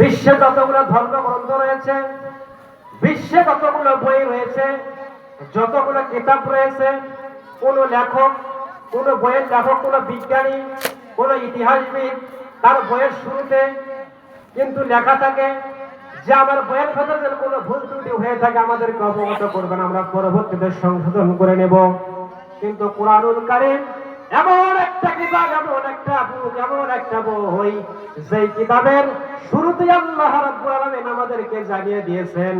বিশ্বে যতগুলো ধর্মগ্রন্থ রয়েছে, বিশ্বে যতগুলো বই রয়েছে, যতগুলো কিতাব রয়েছে, কোন লেখক, কোন বইয়ের লেখক, কোন বিজ্ঞানী, কোন ইতিহাসবিদ তার বইয়ের শুরুতে কিন্তু লেখা থাকে যে আমার বইয়ের ভেতরে যদি কোনো ভুল ত্রুটি হয়ে থাকে, আমাদেরকে অবগত করবেন। আমরা পরবর্তীতে সংশোধন করে নেব। কিন্তু কোরআনুল কারিম এমন একটা কিতাব এমন একটা বুক, এমন একটা বই, যেই কিতাবের শুরুতে আল্লাহ রাব্বুল আলামিন আমাদেরকে জানিয়ে দিয়েছেন,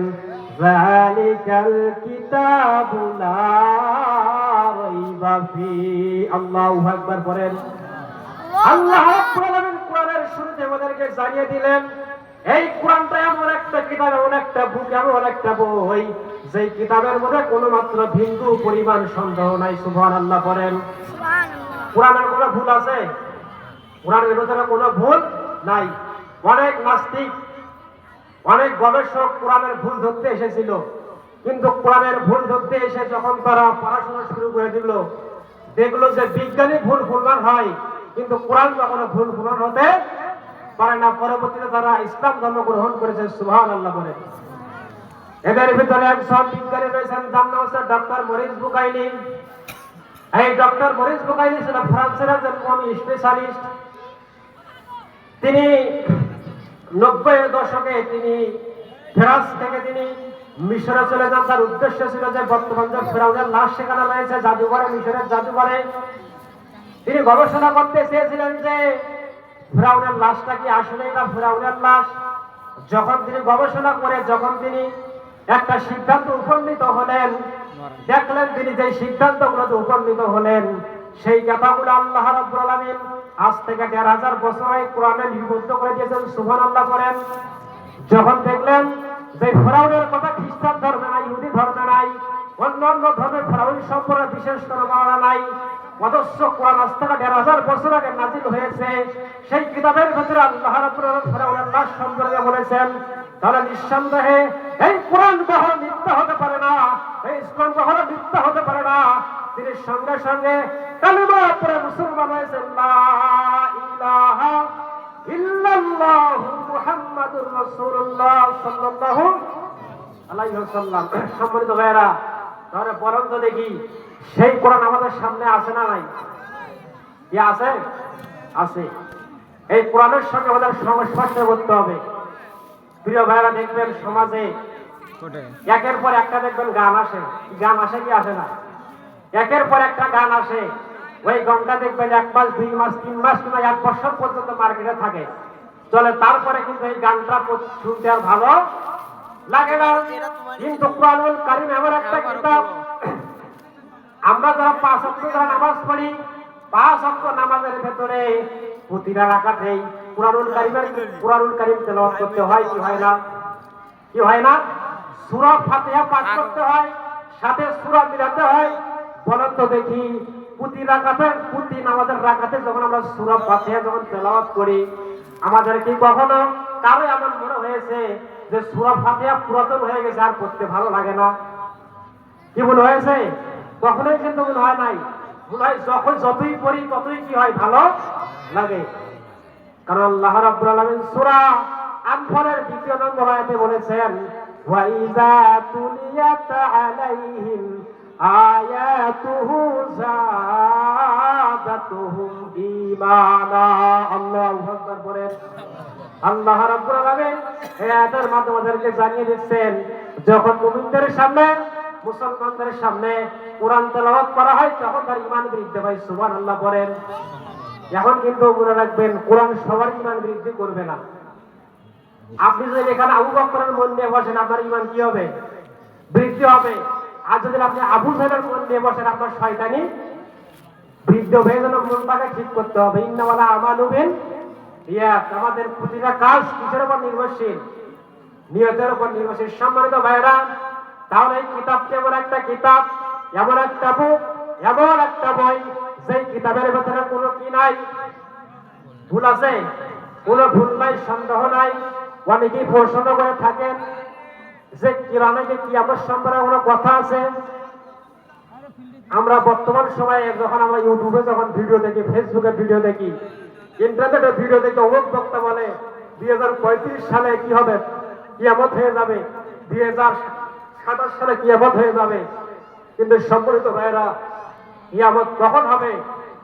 যালিকাল কিতাবু লা রাইবা ফি আল্লাহু আকবার আল্লাহ রাব্বুল আলামিন কোরআনের শুরুতে আমাদেরকে জানিয়ে দিলেন, এই কোরআনটা এমন একটা কিতাব, এমন একটা বুক, এমন একটা যেই কিতাবের মধ্যে কোনো মাত্র বিন্দু পরিমাণ সন্দেহ নাই। সুবহানাল্লাহ পড়েন। কোরআনের কোনো ভুল আছে? কোরআনের ভেতরে কোনো ভুল নাই। অনেক নাস্তিক, অনেক গবেষক কোরআনের ভুল ধরতে এসেছিল। কিন্তু কোরআনের ভুল ধরতে এসে যখন তারা পড়াশোনা শুরু করে দিল, দেখল যে বিজ্ঞানী ভুল ফুলমান হয়, কিন্তু কোরআন কখনো ভুল ফুলমান হতে পারে না। পরবর্তীতে তারা ইসলাম ধর্ম গ্রহণ করেছে সুহান আল্লাহ বলে। এদের ভিতরে একজন বিজ্ঞানী রয়েছেন, যার নাম হচ্ছে ডক্টর মরিস বুকাইনি। এই ডক্টর মরিস বুকাইনি ছিল ফ্রান্সের একজন কোন স্পেশালিস্ট। তিনি নব্বই দশকে তিনি ফ্রান্স থেকে তিনি মিশরে চলে যান। তার উদ্দেশ্য ছিল যে বর্তমান যে ফেরাউনের লাশ সেখানে রয়েছে, জাদুঘরে, মিশরের জাদুঘরে। তিনি গবেষণা করতে চেয়েছিলেন যে ফেরাউনের লাশটা কি আসলেই না ফেরাউনের লাশ? যখন তিনি গবেষণা করে, যখন তিনি একটা সিদ্ধান্ত উপনীত হলেন দেখলেন তিনি যে সিদ্ধান্তগুলোতে উপনীত হলেন, সেই কথাগুলো আল্লাহ রাব্বুল আলামিন আজ থেকে দেড় হাজার বছর আগে কোরআনে লিপিবদ্ধ করে দিয়েছেন, সুবহানাল্লাহ করেন যখন দেখলেন যে ফেরাউনের কথা খ্রিস্টান ধর্মে নাই, ইহুদি ধর্মে নাই অন্য অন্য ধর্মের ফেরাউন সম্পর্কে বিশেষ কোনো বর্ণনা নাই অদস্য কোরআন আজ থেকে দেড় হাজার বছর আগে নাজিল হয়েছে, সেই কিতাবের ভিতরে আল্লাহ রাব্বুল আলামিন ফেরাউনের লাশ সম্পর্কে বলেছেন তাহলে নিঃসন্দেহে এই কোরআন কখনো মিথ্যা হতে পারে না, এই ইসলাম কখনো মিথ্যা হতে পারে না। তিনি সঙ্গে সঙ্গে কালিমা পরে মুসলমান হয়েছেন মুহাম্মাদুর সম্মানিত তাহলে দেখি, সেই কোরআন আমাদের সামনে আছে না নাই? আছে? আছে। এই কোরআনের সঙ্গে আমাদের সংস্পর্শ করতে হবে। প্রিয় ভাইরা দেখবেন সমাজে একের পর একটা দেখবেন গান আসে। গান আসে কি আসে না? একের পর একটা গান আসে। ওই গানটা দেখবেন এক মাস দুই মাস তিন মাস কিংবা এক বছর পর্যন্ত মার্কেটে থাকে। চলে তারপরে কিন্তু এই গানটা শুনতে আর ভালো লাগে না। কিন্তু কোরআনুল কারিম এমন একটা কিতাব আমরা যারা পাঁচ অক্ট নামাজ পড়ি পাঁচ অক্ট নামাজের ভেতরে প্রতিটা রাখাতেই কোরআনুল কারিমের কোরআনুল কারিম তেলাওয়াত করতে হয়, কি হয় না? কি হয় না? সূরা ফাতিহা পাঠ করতে হয়, সাথে সূরা মিলাতে হয়। বলেন তো দেখি, প্রতি রাকাতে, প্রতি নামাজের রাকাতে যখন আমরা সূরা ফাতিহা যখন তেলাওয়াত করি, আমাদের কি কখনো কারও এমন মনে হয়েছে যে সূরা ফাতিহা পুরাতন হয়ে গেছে আর পড়তে ভালো লাগে না? কি মনে হয়েছে? কখনোই কিন্তু মনে হয় নাই। মনে হয় যখন যতই পড়ি, ততই কি হয়? ভালো লাগে। কারণ আল্লাহ রাব্বুল আলামিন সূরা আনফালের দ্বিতীয় নম্বর আয়াতে বলেছেন, ওয়া ইযা তুলিয়াত আলাইহিম আয়াতুহু যাদাতুহুম ঈমানা। আল্লাহু আকবার বলেন। আল্লাহ রাব্বুল আলামিন এই আয়াতের মাধ্যমে আমাদেরকে জানিয়ে দিচ্ছেন, যখন মুমিনদের সামনে, মুসলমানদের সামনে কোরআন তেলাওয়াত করা হয়, তখন তার ঈমান বৃদ্ধি পায়। সুবহানাল্লাহ বলেন। এখন কিন্তু মনে রাখবেন, কোরআন সবার ইমান বৃদ্ধি করবে না। আপনি যদি এখানে আবু বকরের মন নিয়ে বসেন, আপনার ইমান কি হবে? বৃদ্ধি হবে। আর যদি আপনি আবু সাহেবের মন নিয়ে বসেন, আপনার শয়তানি বৃদ্ধি হয়ে যেন মনটাকে ঠিক করতে হবে। ইন্নাওয়ালা আমানুবিন ইয়া আমাদের প্রতিটা কাজ কিসের উপর নির্ভরশীল? নিয়তের উপর নির্ভরশীল। সম্মানিত ভাইরা তাহলে এই কিতাবটি এমন একটা কিতাব, এমন একটা বুক এমন একটা বই সেই কিতাবের ভেতরে কোনো কি নাই? ভুল আছে? কোনো ভুল নাই, সন্দেহ নাই? অনেকেই প্রশ্ন করে থাকেন যে কিরামে যে কি আমার সম্পর্কে কোনো কথা আছে? আমরা বর্তমান সময়ে যখন আমরা ইউটিউবে যখন ভিডিও দেখি, ফেসবুকে ভিডিও দেখি, ইন্টারনেটে ভিডিও দেখি, অমুক বক্তা বলে, দুই হাজার পঁয়ত্রিশ সালে কি হবে? কিয়ামত হয়ে যাবে। দুই হাজার সাতাশ সালে কিয়ামত হয়ে যাবে। কিন্তু সম্পর্কিত ভাইয়েরা কিয়ামত কখন হবে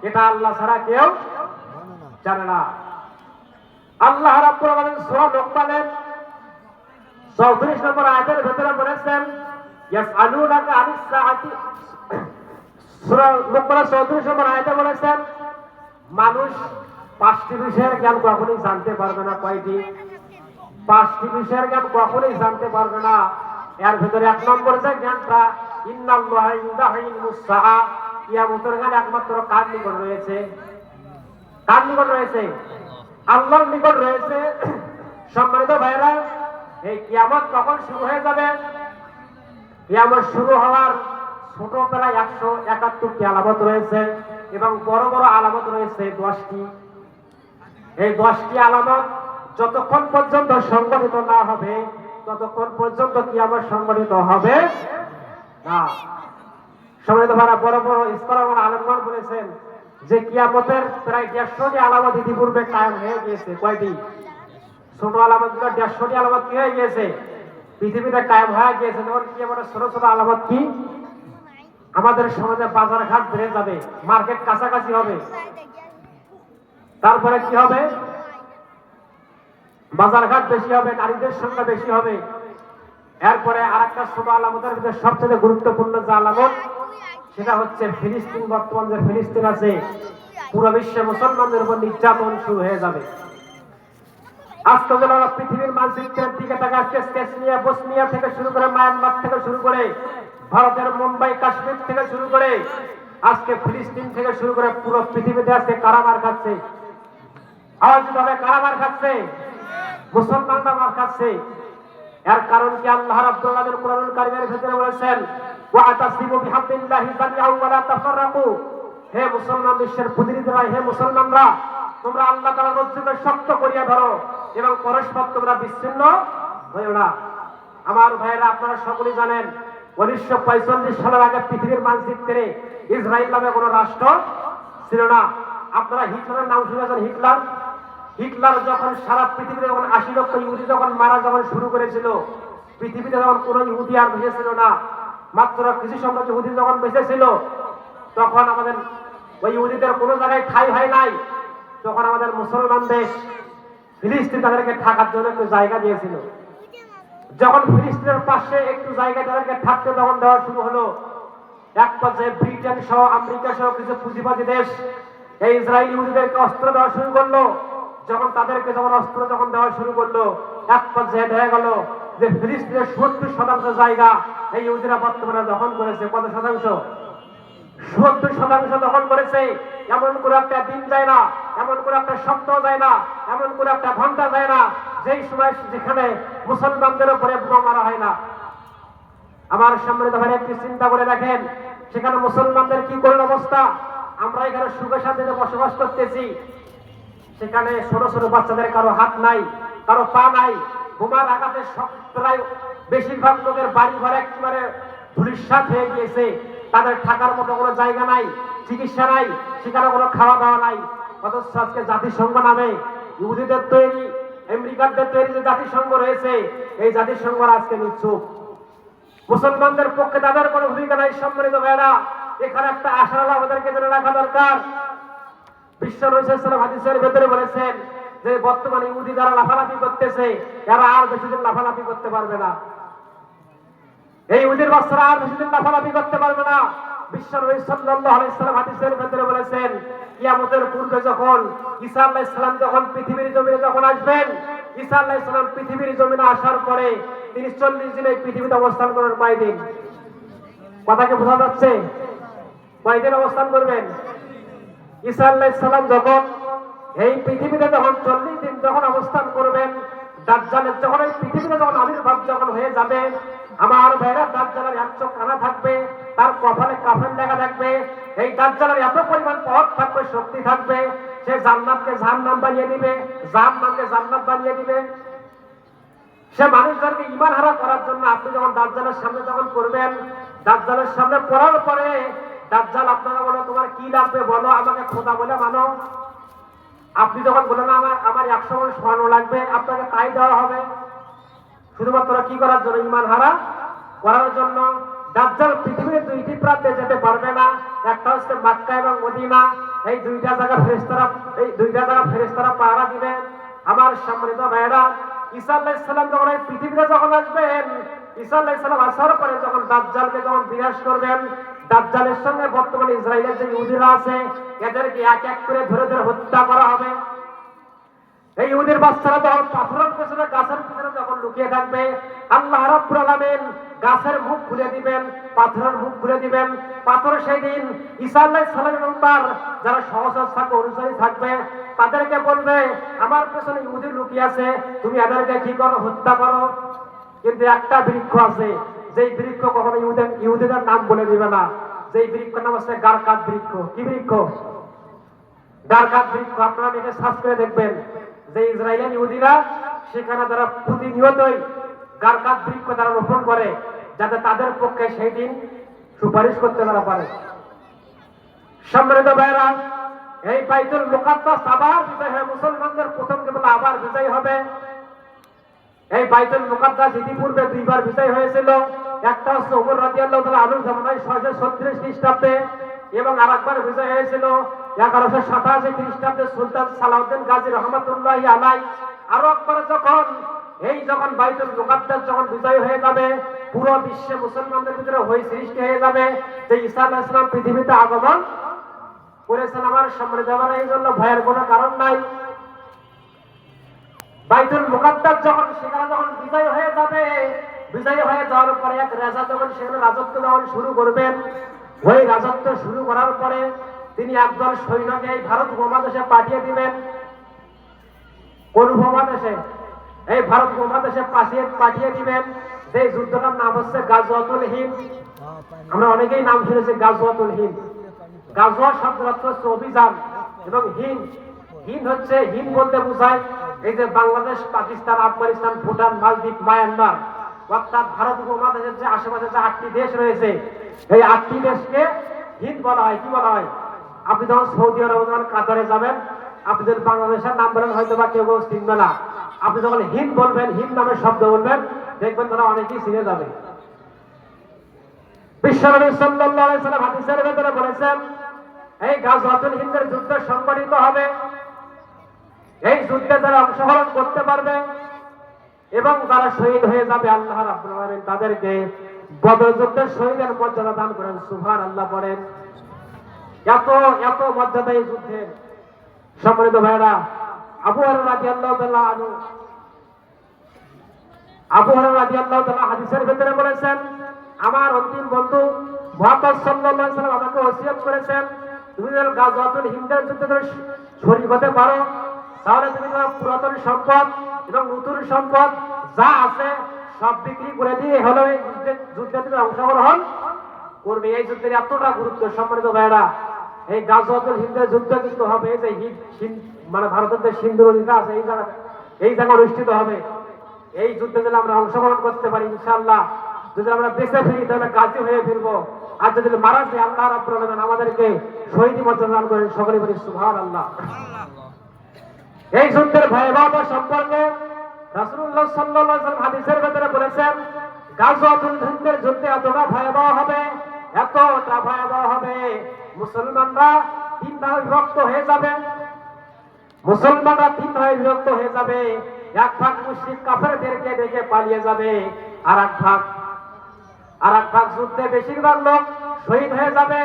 এটা আল্লাহ ছাড়া কেউ জানে না। আল্লাহ রাব্বুল আলামিন সূরা লোকমানের 34 নম্বর আয়াতের ভিতরে বলেছেন, ইয়াসআলুনাকা আনিস সাআতি সূরা লোকমানের 34 নম্বর আয়াতে বলেছেন, মানুষ পাঁচটি বিষয়ের জ্ঞান কখনোই জানতে পারবে না। কয়টি? পাঁচটি বিষয়ের জ্ঞান কখনোই জানতে পারবে না। এর ভিতরে এক নম্বর যে জ্ঞানটা, ইন্নাল্লাহা ইনদাহু ইলমুস একমাত্র কার নিকট রয়েছে? কার নিকট রয়েছে? আল্লাহর নিকট রয়েছে। সম্মানিত ভাইরা এই কিয়ামত কখন শুরু হয়ে যাবে? কিয়ামত শুরু হওয়ার ছোট প্রায় একশো একাত্তরটি আলামত রয়েছে এবং বড় বড় আলামত রয়েছে দশটি। এই দশটি আলামত যতক্ষণ পর্যন্ত সংগঠিত না হবে, ততক্ষণ পর্যন্ত কিয়ামত সংগঠিত হবে না। সম্মানিত ভাড়া বড় বড় ইস্কলার আলমগণ বলেছেন যে কিয়ামতের প্রায় দেড়শোটি আলামত ইতিপূর্বে কায়েম হয়ে গিয়েছে। কয়টি? ছোট আলামতগুলো দেড়শোটি আলামত কি হয়ে গিয়েছে? পৃথিবীতে কায়েম হয়ে গিয়েছে। যেমন কিয়ামতের ছোট ছোট আলামত কি? আমাদের সমাজে বাজার ঘাট বেড়ে যাবে, মার্কেট কাছাকাছি হবে। তারপরে কি হবে? বাজার ঘাট বেশি হবে, নারীদের সংখ্যা বেশি হবে। এরপরে আর একটা ছোট আলামতের ভিতরে সবচেয়ে গুরুত্বপূর্ণ যে আলামত, সেটা হচ্ছে ফিলিস্তিন, বর্তমান যে ফিলিস্তিন আছে, পুরো বিশ্বে মুসলমানদের উপর নির্যাতন শুরু হয়ে যাবে। পৃথিবীর মানচিত্রের দিকে বসনিয়া থেকে শুরু করে মায়ানমার থেকে শুরু করে ভারতের মুম্বাই, কাশ্মীর থেকে শুরু করে আজকে ফিলিস্তিন থেকে শুরু করে পুরো পৃথিবীতে আজকে কারামার খাচ্ছে। আওয়াজ হবে কারামার খাচ্ছে, মুসলমানরা মার খাচ্ছে। এর কারণ কি আল্লাহ রাব্বুল আলামিন কোরআনুল কারীমের ভিতরে বলেছেন ওয়া আতাসিমু বিহাবলিল্লাহি জামিআন ওয়া লা তাফাররাকু হে মুসলমান বিশ্বের প্রতিনিধিরা, হে মুসলমানরা, তোমরা আল্লাহ তাআলার রজ্জুকে শক্ত করিয়া ধরো এবং পরস্পর তোমরা বিচ্ছিন্ন হইও না। আমার ভাইয়েরা, আপনারা সকলেই জানেন, উনিশশো পঁয়তাল্লিশ সালের আগে পৃথিবীর মানচিত্রে ইসরায়েল নামে কোনো রাষ্ট্র ছিল না। আপনারা হিটলারের নাম শুনেছেন, হিটলার? হিটলার যখন সারা পৃথিবীতে যখন আশি লক্ষ ইহুদি যখন মারা যখন শুরু করেছিল, পৃথিবীতে যখন কোনো ইহুদি আর বেঁচে ছিল না, মাত্র কিছু সংখ্যক ইহুদি যখন বেঁচে ছিল, তখন আমাদের ওই ইহুদিদের কোনো জায়গায় ঠাই হয় নাই। তখন আমাদের মুসলমান দেশ ফিলিস্তিন তাদেরকে থাকার জন্য একটু জায়গা দিয়েছিল। যখন ফিলিস্তিনের পাশে একটু জায়গা তাদেরকে থাকতে তখন দেওয়া শুরু হলো। এক পর্যায়ে ব্রিটেন সহ আমেরিকা সহ কিছু পুঁজিবাদী দেশ এই ইসরায়েল ইহুদিদেরকে অস্ত্র দেওয়া শুরু করল। যখন তাদেরকে যখন অস্ত্র যখন দেওয়া শুরু করল, এক পর্যায়ে দেখা গেল যে ফিলিস্তিনের সত্তর শতাংশ জায়গা এই ইহুদিরা বর্তমানে দখল করেছে। কত শতাংশ? সত্তর শতাংশ দখল করেছে। এমন করে একটা দিন যায় না, এমন করে একটা সপ্তাহ যায় না, এমন করে একটা ঘণ্টা যায় না, যেই সময় যেখানে মুসলমানদের উপরে বোমা মারা হয় না। আমার সম্মানিত ভাই একটি চিন্তা করে দেখেন, সেখানে মুসলমানদের কি করল অবস্থা? আমরা এখানে সুখে শান্তিতে বসবাস করতেছি। সেখানে ছোট ছোট বাচ্চাদের কারও হাত নাই, কারও পা নাই। বোমার আঘাতে প্রায় বেশিরভাগ লোকের বাড়ি ঘর একেবারে ধুলিস্বাদ হয়ে গিয়েছে। তাদের থাকার মতো কোনো জায়গা নাই, চিকিৎসা নাই, সেখানে কোনো খাওয়া দাওয়া নাই। অথচ আজকে জাতিসংঘ নামে ইহুদিদের তৈরি, আমেরিকানদের তৈরি যে জাতিসংঘ রয়েছে, এই জাতিসংঘ আজকে নিচ্ছুক। মুসলমানদের পক্ষে তাদের কোনো ভূমিকা নাই সম্মানিত ভাইরা এখানে একটা আলো আমাদেরকে জেনে রাখা দরকার। বিশ্ব হাদিসের ভেতরে বলেছেন যে বর্তমানে ইহুদি যারা লাফালাফি করতেছে, এরা আর বেশি দিন লাফালাফি করতে পারবে না। এই ইহুদির বাচ্চারা আর বেশি দিন লাফালাফি করতে পারবে না। বিশ্ব নবী সাল্লাল্লাহু আলাইহি সাল্লাম হাদিসের ভেতরে বলেছেন, কিয়ামতের পূর্বে যখন ঈসা আলাইহিস সালাম যখন পৃথিবীর জমিনে যখন আসবেন, ঈসা আলাইহিস সালাম পৃথিবীর জমিনে আসার পরে তিনি 40 দিন পৃথিবীতে অবস্থান করবেন কয়দিন কথাকে বোঝা যাচ্ছে? কয়দিন অবস্থান করবেন? ঈসা আলাইহিস সালাম যখন এই পৃথিবীতে যখন চল্লিশ দিন যখন অবস্থান করবেন, দাজ্জালের যখন এই পৃথিবীতে যখন আবির্ভাব যখন হয়ে যাবে, আমার ভাইরা দাজ্জালের এক কানা থাকবে, তার কপালে কাফেন দেখা থাকবে, এই দাজ্জালের এত পরিমাণ পথ থাকবে, শক্তি থাকবে, সে জান্নাতকে জাহান্নাম বানিয়ে দিবে, জাহান্নামকে জান্নাত বানিয়ে দিবে। সে মানুষদেরকে ইমান হারা করার জন্য আপনি যখন দাজ্জালের সামনে যখন করবেন, দাজ্জালের সামনে পড়ার পরে দাজ্জাল, আপনারা বলে, তোমার কি লাগবে? বলো, আমাকে খোদা বলে মানো। আপনি যখন বললেন আমার আমার একশো মন স্বর্ণ লাগবে, আপনাকে তাই দেওয়া হবে। শুধুমাত্র কি করার জন্য ইমান হারা? করার জন্য দাজ্জাল পৃথিবীর দুইটি প্রান্তে যেতে পারবে না। একটা হচ্ছে মাক্কা এবং মদিনা। এই দুইটা জায়গা ফেরেশতারা এই দুইটা জায়গা ফেরেশতারা পাহারা দিবে। আমার সম্মানিত ভাইয়েরা, ঈসা আলাইহিস সালাম যখন এই পৃথিবীতে যখন আসবেন, ঈসা আলাইহিস সালাম আসার পরে যখন দাজ্জালকে যখন বিনাশ করবেন দাজ্জালের সঙ্গে বর্তমানে ইসরায়েলের যে ইহুদিরা আছে, এদেরকে এক এক করে ধরে ধরে হত্যা করা হবে। এই ইহুদির বাচ্চারা যখন পাথরের পেছনে, গাছের পিছনে যখন লুকিয়ে থাকবে, আল্লাহ রাব্বুল আলামিন গাছের মুখ খুলে দিবেন, পাথরের মুখ খুলে দিবেন। পাথর সেই দিন ঈসা আলাইহিস সালাম এবং যারা সহসর থাকবে অনুসারী থাকবে, তাদেরকে বলবে, আমার পেছনে ইহুদি লুকিয়ে আছে, তুমি এদেরকে কি করো? হত্যা করো। কিন্তু একটা বৃক্ষ আছে যেই বৃক্ষ কখনো ইহুদের ইহুদিদের নাম বলে দিবে না। যেই বৃক্ষের নাম আছে গারকাত বৃক্ষ। কি বৃক্ষ? ডারকাত বৃক্ষ। আপনারা এটা সার্চ করে দেখবেন। যে ইসরায়েলের ইহুদিরা সেখানে তারা প্রতিনিয়তই গারকাত বৃক্ষ তারা রোপণ করে, যাতে তাদের পক্ষে সেই দিন সুপারিশ করতে তারা পারে। সম্মানিত ভাইরা এই বাইতুল মুকাদ্দাস আবার বিজয় হয়ে। মুসলমানদের প্রথম কেবল আবার বিজয় হবে। বাইতুল মুকাদ্দাস ইতিপূর্বে দুইবার বিজয় হয়েছিল। একটা হচ্ছে ওমর রাদিয়াল্লাহু তাআলা আলুর জামানায় ছয়শো ছত্রিশ খ্রিস্টাব্দে এবং আরেকবার বিজয় হয়েছিল এগারোশো সাতাশি খ্রিস্টাব্দে সুলতান সালাউদ্দিন গাজী রহমতুল্লাহ আলাই আরও একবার যখন, এই যখন বাইতুল মুকাদ্দাস যখন বিজয় হয়ে যাবে, পুরো বিশ্বে মুসলমানদের ভিতরে হই সৃষ্টি হয়ে যাবে যে ঈসা আলাইহিস সালাম পৃথিবীতে আগমন করেছেন। আমার সম্মানিত এই জন্য ভয়ের কোনো কারণ নাই। বাইতুল মুকাদ্দাস যখন, সেখানে যখন বিজয় হয়ে যাবে, বিজয় হয়ে যাওয়ার পরে এক রাজা যখন সেখানে রাজত্ব যখন শুরু করবেন, ওই রাজত্ব শুরু করার পরে তিনি একদল সৈন্যকে এই ভারত উপমহাদেশে পাঠিয়ে দিবেন। কোন উপমহাদেশে? এই ভারত উপমহাদেশে পাঠিয়ে পাঠিয়ে দিবেন। যে যুদ্ধটার নাম হচ্ছে গাজওয়াতুল হিন্দ। আমরা অনেকেই নাম শুনেছি গাজওয়াতুল হিন্দ। গাজওয়া শব্দ অর্থ হচ্ছে অভিযান এবং হিন্দ। হিন্দ হচ্ছে, হিন্দ বলতে বোঝায় এই যে বাংলাদেশ, পাকিস্তান, আফগানিস্তান, ভুটান, মালদ্বীপ, মায়ানমার, অর্থাৎ ভারত উপমহাদেশের যে আশেপাশে যে আটটি দেশ রয়েছে, এই আটটি দেশকে হিন্দ বলা হয়, কি বলা হয়? আপনি যখন সৌদি আরব যখন কাতারে যাবেন, আপনি যদি বাংলাদেশের নাম বলেন হয়তো বা কেউ কেউ চিনবে না। আপনি যখন হিন্দ বলবেন, হিন্দ নামের শব্দ বলবেন, দেখবেন তারা অনেকেই চিনে যাবে। বিশ্বনবী সাল্লাল্লাহু আলাইহি সাল্লাম হাদিসের ভেতরে বলেছেন, এই গাজওয়াতুল হিন্দের যুদ্ধ সংগঠিত হবে। এই যুদ্ধে যারা অংশগ্রহণ করতে পারবে এবং যারা শহীদ হয়ে যাবে, আল্লাহ আলামিন তাদেরকে বদর যুদ্ধের শহীদের মর্যাদা দান করেন। সুবহান আল্লাহ পড়েন এত এত মর্যাদা এই যুদ্ধে। সম্মানিত ভাইরা আবু হরাইরা রাদিয়াল্লাহু তাআলা আনহু, আবু হরাইরা রাদিয়াল্লাহু তাআলা হাদিসের ভিতরে বলেছেন, আমার অন্তিম বন্ধু মুহাম্মদ সাল্লাল্লাহু আমাকে ওসিয়ত করেছেন তুমি যেন গাজওয়াতুল হিন্দের যুদ্ধে শরীক হতে পারো তাহলে তুমি তোমার পুরাতন সম্পদ এবং নতুন সম্পদ যা আছে সব বিক্রি করে দিয়ে হলো এই যুদ্ধে যুদ্ধে তুমি অংশগ্রহণ করবে। এই যুদ্ধের এতটা গুরুত্ব, সম্মানিত ভাইরা এই গাজওয়াতুল হিন্দের যুদ্ধ কিন্তু হবে, এই যে হিন্দ মানে ভারতের যে সিন্ধু নদীটা আছে, এই জায়গা এই জায়গা অনুষ্ঠিত হবে। এই যুদ্ধে যদি আমরা অংশগ্রহণ করতে পারি, ইনশাআল্লাহ। যদি আমরা বেঁচে ফিরি, তাহলে কাজী হয়ে ফিরবো। আর যদি মারা যায় আল্লাহ রাব্বুল আলামিন আমাদেরকে শহীদ মর্যাদা দান করেন সকলে বলি, সুবহানাল্লাহ। এই যুদ্ধের ভয়াবহতা সম্পর্কে হাদিসের ভেতরে বলেছেন গাজওয়াতুল হিন্দের যুদ্ধ এতটা ভয়াবহ হবে, এতটা ভয়াবহ হবে, মুসলমানরা তিন ভাগে বিভক্ত হয়ে যাবে, মুসলমানরা তিন ভাগে বিভক্ত হয়ে যাবে, এক ভাগ মুশরিক কাফেরদেরকে দেখে পালিয়ে যাবে আর এক ভাগ আর এক ভাগ যুদ্ধে বেশিরভাগ লোক শহীদ হয়ে যাবে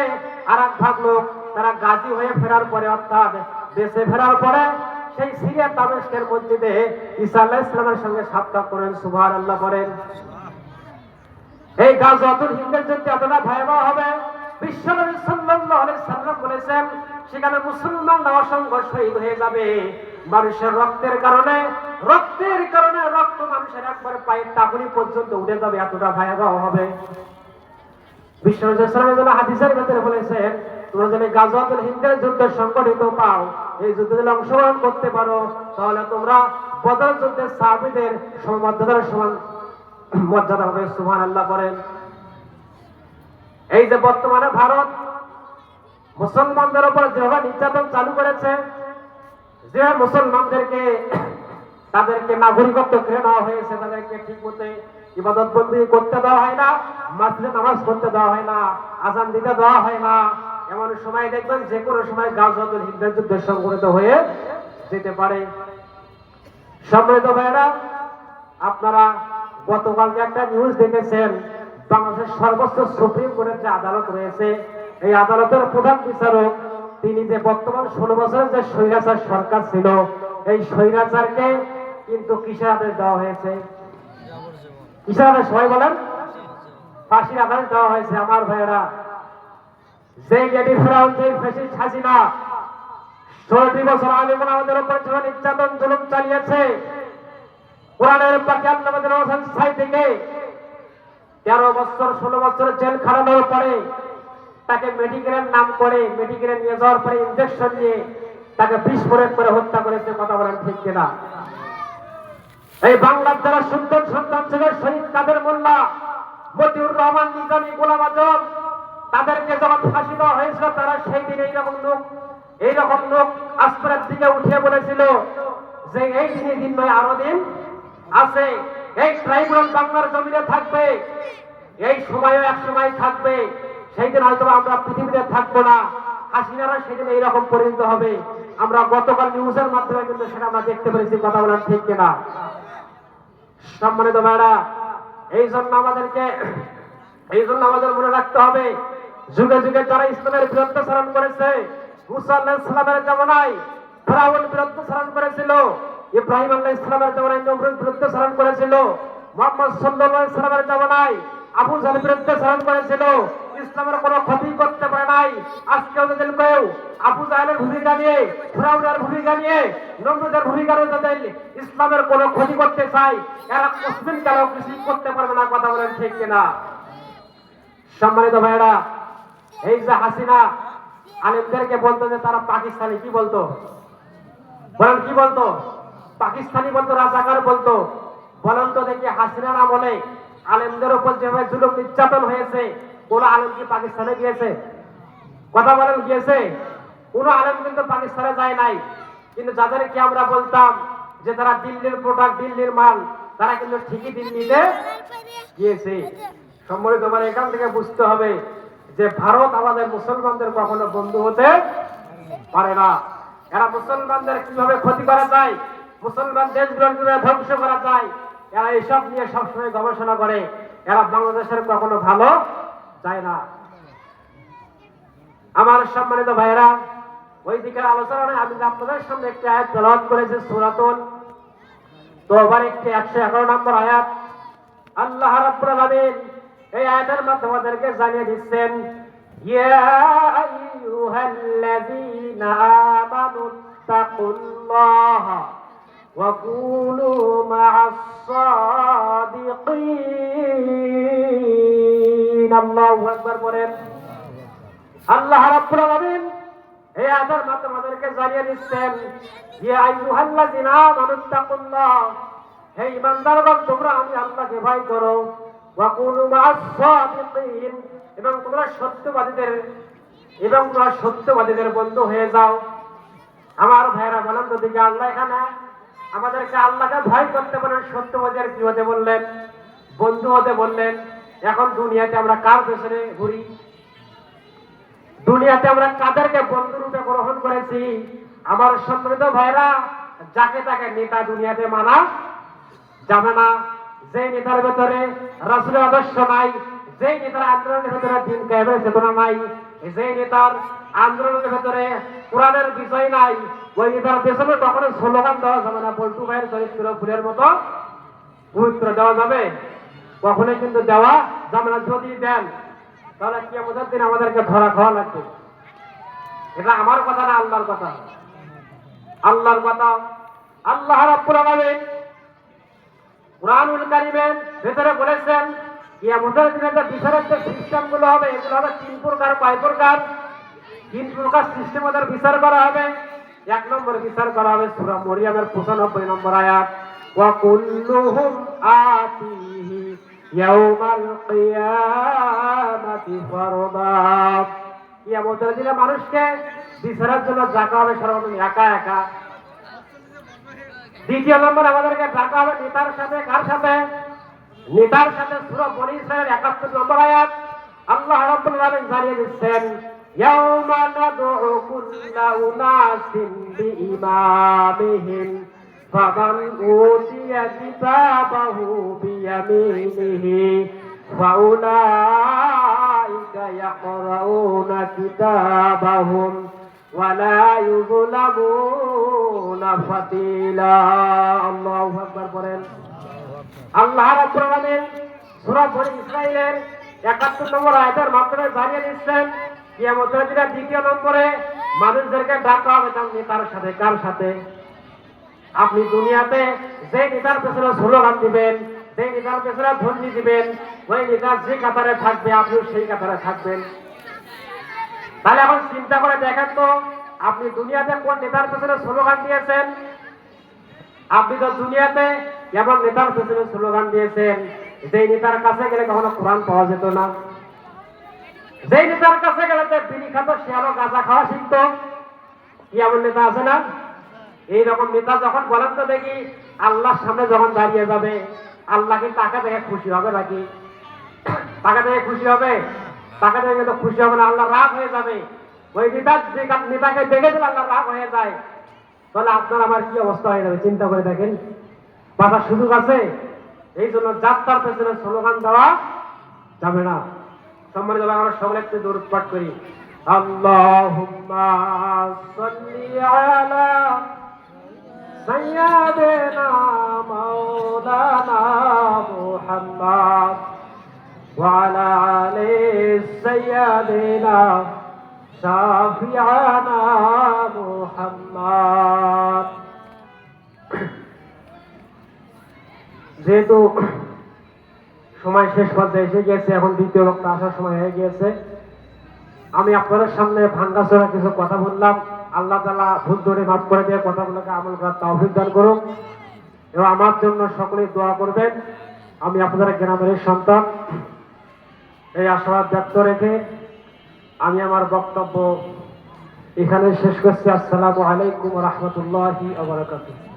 আর এক ভাগ লোক তারা গাজী হয়ে ফেরার পরে অর্থাৎ দেশে ফেরার পরে সেই সিরিয়া দামেস্কের মসজিদে ঈসা আলাইহিস সালামের সঙ্গে সাক্ষাৎ করেন, সুবহানাল্লাহ করেন এই গাজওয়াতুল হিন্দের যুদ্ধ এতটা ভয়াবহ হবে। বিশ্বনবী সাল্লাল্লাহু আলাইহি সাল্লাম বলেছেন, সেখানে মুসলমানরা অসংখ্য শহীদ হয়ে যাবে। মানুষের রক্তের কারণে রক্তের কারণে রক্ত মানুষের একবারে পায়ের টাকুনি পর্যন্ত উঠে যাবে, এতটা ভয়াবহ হবে। বিশ্বনবী সাল্লাল্লাহু আলাইহি সাল্লাম হাদিসের ভেতরে বলেছেন তোমরা যদি গাজওয়াতুল হিন্দের যুদ্ধ সংগঠিত পাও, এই যুদ্ধে যদি অংশগ্রহণ করতে পারো, তাহলে তোমরা বদর যুদ্ধের সাহাবীদের সমমর্যাদার সমান মর্যাদা হবে সুবহান আল্লাহ করেন এই যে বর্তমানে ভারত মুসলমানদের উপর যেভাবে নির্যাতন চালু করেছে, যে মুসলমানদেরকে তাদেরকে নাগরিকত্ব কেড়ে নেওয়া হয়েছে, তাদেরকে ঠিক মতো ইবাদত বন্দি করতে দেওয়া হয় না মাসলে নামাজ পড়তে দেওয়া হয় না, আজান দিতে দেওয়া হয় না এমন সময় দেখবেন যে কোনো সময় গাজওয়াতুল হিন্দের যুদ্ধের সংঘটিত হয়ে যেতে পারে। সম্মানিত ভাইরা আপনারা গতকালকে একটা নিউজ দেখেছেন, বাংলাদেশের সর্বোচ্চ সুপ্রিম কোর্টের যে আদালত রয়েছে, এই আদালতের প্রধান বিচারক, তিনি যে বর্তমান ষোলো বছরের যে স্বৈরাচার সরকার ছিল, এই স্বৈরাচারকে কিন্তু কিসের আদেশ দেওয়া হয়েছে? কিসের আদেশ সবাই বলেন? ফাঁসির আদেশ দেওয়া হয়েছে। আমার ভাইয়েরা যে লেডি ফেসিস্ট হাসিনা। ষোলটি বছর আগে আমাদের উপর নির্যাতন, জুলুম চালিয়েছে। কোরআনের পাখি আল্লাহ হোসেন সাই থেকে। তেরো বছর, ষোলো বছর জেল খাটানোর পরে তাকে মেডিকেলের নাম করে, মেডিকেলে নিয়ে যাওয়ার পরে ইঞ্জেকশন নিয়ে তাকে বিস্ফোরণ করে হত্যা করেছে, কথা বলেন ঠিক কিনা? এই বাংলার যারা সুন্দর সন্তান ছিল, শহীদ কাদের মোল্লা, মতিউর রহমান, নিজামী গোলাম আজম তাদেরকে যখন ফাঁসি দেওয়া হয়েছিল, তারা সেই দিন এইরকম লোক এইরকম লোক আসমানের দিকে উঠিয়ে বলেছিল যে, এই দিনে দিন নয়, আরও দিন আছে। এই ট্রাইব্যুনাল বাংলার জমিনে থাকবে। এই সময়ও এক সময় থাকবে। সেই দিন হয়তো আমরা পৃথিবীতে থাকব না। হাসিনারা সেদিন এইরকম পরিণত হবে। আমরা গতকাল নিউজের মাধ্যমে কিন্তু সেটা আমরা দেখতে পেরেছি, কথা বলার ঠিক কিনা। সম্মানিত ভাইরা এই জন্য আমাদেরকে, এই জন্য আমাদের মনে রাখতে হবে যুগে যুগে যারা ইসলামের বিরুদ্ধাচরণ করেছে, মুসা আল্লাহ ইসলামের জামানায় ফেরাউন বিরুদ্ধাচরণ করেছিল, ইব্রাহিম আল্লাহ ইসলামের জামানায় নমরুদ বিরুদ্ধাচরণ করেছিল, মোহাম্মদ সাল্লাল্লাহু ইসলামের জামানায় আবু জাহেল বিরুদ্ধাচরণ করেছিল, ইসলামের কোনো ক্ষতি করতে পারে নাই। আজকেও যদি কেউ আবু জাহেলের ভূমিকা নিয়ে, ফেরাউনের ভূমিকা নিয়ে নমরুদের ভূমিকা নিয়ে তাদের ইসলামের কোনো ক্ষতি করতে চায়, এরা মুসলিম কেন কিছু করতে পারবে না, কথা বলেন ঠিক কিনা? সম্মানিত ভাইয়েরা এই যে হাসিনা, আলেমদেরকে বলতো যে তারা পাকিস্তানি, কি বলতো? বলেন, কি বলতো? পাকিস্তানি বলতো, রাজাকার বলতো। বলেন তো দেখি হাসিনার আমলে আলেমদের উপর যেভাবে জুলুম নির্যাতন হয়েছে, কোন আলেম কি পাকিস্তানে গিয়েছে? কথা বলেন, গিয়েছে? কোন আলেম কিন্তু পাকিস্তানে যায় নাই। কিন্তু যাদেরকে আমরা বলতাম যে তারা দিল্লির প্রোডাক্ট দিল্লির মাল, তারা কিন্তু ঠিকই দিল্লিতে গিয়েছে। সম্মানিত মানে এখান থেকে বুঝতে হবে যে ভারত আমাদের মুসলমানদের কখনো বন্ধু হতে পারে না। এরা মুসলমানদের কীভাবে ক্ষতি করা যায়, মুসলমান দেশগুলো কীভাবে ধ্বংস করা যায়, এরা এইসব নিয়ে সবসময় গবেষণা করে। এরা বাংলাদেশের কখনো ভালো যায় না। আমার সম্মানিত ভাইয়েরা, ওই দিকের আলোচনায় আমি আপনাদের সামনে একটি আয়াত তেলাওয়াত করেছি সুরাতুল তো আবার একটি একশো এগারো নম্বর আয়াত। আল্লাহ রাব্বুল আলামিন এই আয়াতের মাধ্যমে আমাদেরকে জানিয়ে দিচ্ছেন, ইয়া আইয়ুহাল্লাযীনা আমানু তাকুল্লাহ ওয়া কুনু মা'আস সাদিকিন আল্লাহু আকবার বলেন আল্লাহ রাব্বুল আলামিন এই আয়াতের মাধ্যমে আমাদেরকে জানিয়ে দিচ্ছেন, ইয়া আইয়ুহাল্লাযীনা আমানু তাকুল্লাহ। হে ইমানদারগণ তোমরা আমি আল্লাহকে ভয় করো। এবং তোমরা সত্যবাদীদের, এবং তোমরা সত্যবাদীদের বন্ধু হয়ে যাও। আমার ভাইরা বলেন তো দিকে আল্লাহ এখানে। আমাদেরকে আল্লাহকে ভয় করতে বলেন সত্যবাদীর কি হতে বললেন, বন্ধু হতে বললেন। এখন দুনিয়াতে আমরা কার পেছনে ঘুরি? দুনিয়াতে আমরা কাদেরকে বন্ধু রূপে গ্রহণ করেছি? আমার সম্মানিত ভাইরা যাকে তাকে নেতা দুনিয়াতে মানা যাবে না। যে নেতার ভেতরে রাসুলের আদর্শ নাই, যে নেতার আন্দোলনের ভেতরে দিন কায়েমের চেতনা নাই, যে নেতার আন্দোলনের ভেতরে কোরআনের বিষয় নাই, ওই নেতার পেছনে কখনো স্লোগান দেওয়া যাবে না, পল্টু ভাইয়ের চরিত্র ফুলের মতো পবিত্র দেওয়া যাবে। কখনোই কিন্তু দেওয়া যাবে না, যদি দেন, তাহলে কি আমাদের দিন আমাদেরকে ধরা খাওয়া লাগবে। এটা আমার কথা না, আল্লাহর কথা। আল্লাহর কথা। আল্লাহ রাব্বুল আলামিন কোরআনুল কারিমের ভেতরে বলেছেন, কিয়ামতের দিনে যে বিচারের যে সিস্টেমগুলো হবে, এগুলো হবে তিন প্রকার। কয় প্রকার? তিন প্রকার সিস্টেম ওদের বিচার করা হবে। এক নম্বর বিচার করা হবে সূরা মরিয়মের 95 নম্বর আয়াত। কুল্লুহুম আতিহি ইয়াউমাল কিয়ামাতি ফারদা। কিয়ামতের দিনে মানুষকে বিচারের জন্য ডাকা হবে সর্বপ্রথম একা একা। দ্বিতীয় নম্বর আমাদেরকে ডাকা হবে নেতার সাথে, কার সাথে? নেতার সাথে সুরা বনি ইসরায়েল একাত্তর নম্বর আয়াত। আল্লাহ রাব্বুল আলামিন জানিয়ে দিচ্ছেন, ইয়াউমা নাদউ কুল্লা উনাসিন বিইমামিহিম ফামান উতিয়া কিতাবাহু বিয়ামিনিহি, ফাউলাইকা ইয়াকরাউনা কিতাবাহুম। ولا يظلمون فتيلا الله أكبر বলেন আল্লাহ রাব্বুল আলামিন সূরা বনি ইসরাইলের 71 নম্বর আয়াতের মাধ্যমে জানিয়ে দিচ্ছেন কিয়ামতের দিনের দ্বিতীয় নম্বরে মানুষদেরকে ডাকা হবে তার নেতার সাথে কার সাথে আপনি দুনিয়াতে যে নেতার পেছনে স্লোগান দিবেন যে নেতার পেছনে ধ্বনি দিবেন ওই নেতার যে কাতারে থাকবে আপনিও সেই কাতারে থাকবেন তাহলে এখন চিন্তা করে দেখেন তো, আপনি দুনিয়াতে কোন নেতার পেছনে স্লোগান দিয়েছেন? আপনি তো দুনিয়াতে কেবল নেতার পেছনে স্লোগান দিয়েছেন। যে নেতার কাছে গেলে কখনো কোরআন পাওয়া যেত না। যে নেতার কাছে গেলে তো বিড়ি খাত, শিয়ালো গাঁজা খাওয়া শিখতো। কি এমন নেতা আছে না? এইরকম নেতা যখন বলেন তো দেখি, আল্লাহর সামনে যখন দাঁড়িয়ে যাবে, আল্লাহ কি টাকা দেখে খুশি হবে নাকি? টাকা দেখে খুশি হবে? টাকা দেখে তো খুশি হবে না, আল্লাহ রাগ হয়ে যাবে। ওই নেতা নেতাকে দেখে দিলে আল্লাহ রাগ হয়ে যায়। তাহলে আপনার আমার কি অবস্থা হয়ে যাবে, চিন্তা করে দেখেন। বাবার সুযোগ আছে, এই জন্য যাত্রার পেছনে স্লোগান দেওয়া যাবে না। সম্মানিত আমরা সকলে একটু দূর পাঠ করি। আল্লাহুম্মা সাল্লি আলা وعلى آل سيدنا شافعنا محمد যেহেতু সময় শেষ পর্যায়ে এসে গিয়েছে এখন দ্বিতীয় লোকটা আসার সময় হয়ে গিয়েছে আমি আপনাদের সামনে ভাঙ্গাচোরা কিছু কথা বললাম আল্লাহ তালা ভুল ধরে মাফ করে দিয়ে কথাগুলোকে আমল করার তৌফিক দান করুন এবং আমার জন্য সকলেই দোয়া করবেন আমি আপনাদের গ্রামের সন্তান এই আশাবাদ ব্যক্ত রেখে আমি আমার বক্তব্য এখানে শেষ করছি। আসসালামু আলাইকুম রহমতুল্লাহি আবরাকাতুহ